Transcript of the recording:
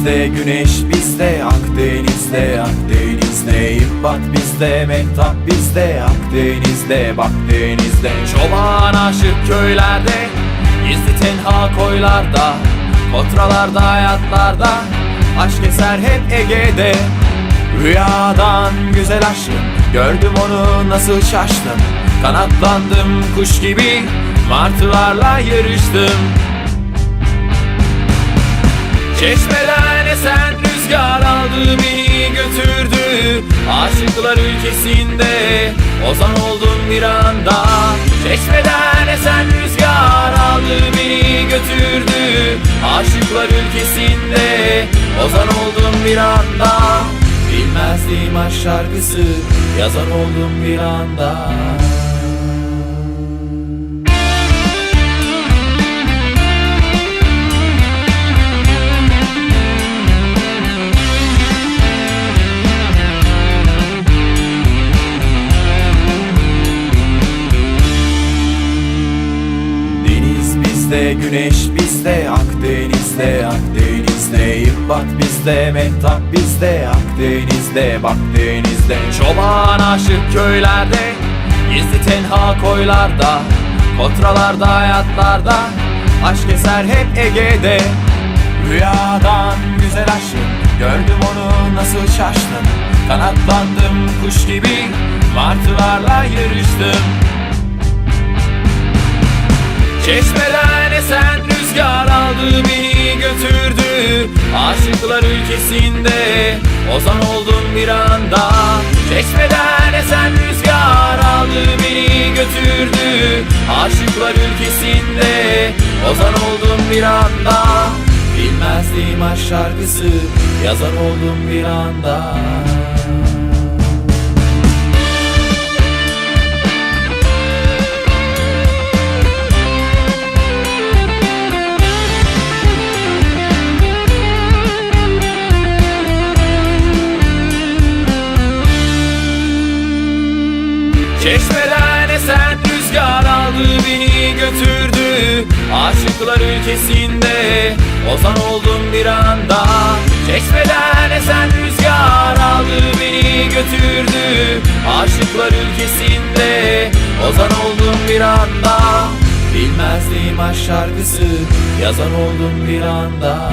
bizde Güneş bizde Akdeniz'de Akdeniz'de İbbat bizde Mehtap bizde Akdeniz'de bak denizde. Çoban aşık köylerde Gizli tenha koylarda Kotralarda hayatlarda Aşk eser hep Ege'de. Rüyadan güzel aşkım Gördüm onu nasıl şaştım. Kanatlandım kuş gibi Martılarla yarıştım. Çeşmeden esen aldı beni götürdü Aşıklar ülkesinde ozan oldum bir anda Çeşmeden esen rüzgar aldı beni götürdü Aşıklar ülkesinde ozan oldum bir anda Bilmezdim aşk şarkısı yazan oldum bir anda Deniz bizde, güneş bizde, Akdeniz'de, Akdeniz'de İbbat bizde, Mehtap bizde, Akdeniz'de, bak denizde. Çoban aşık köylerde, gizli tenha koylarda Kotralarda, hayatlarda, aşk eser hep Ege'de. Rüyadan güzel aşkım, gördüm onu nasıl şaştım. Kanatlandım kuş gibi, martılarla yarıştım. Rüzgar aldı beni götürdü Aşıklar ülkesinde. Ozan oldum bir anda Çeşmeden esen rüzgar aldı beni götürdü Aşıklar ülkesinde. Ozan oldum bir anda Bilmezdim aşk şarkısı yazan oldum bir anda Çeşmeden esen rüzgar aldı beni götürdü Aşıklar ülkesinde ozan oldum bir anda. Çeşmeden esen rüzgar aldı beni götürdü Aşıklar ülkesinde ozan oldum bir anda. Bilmezdim aşk şarkısı yazan oldum bir anda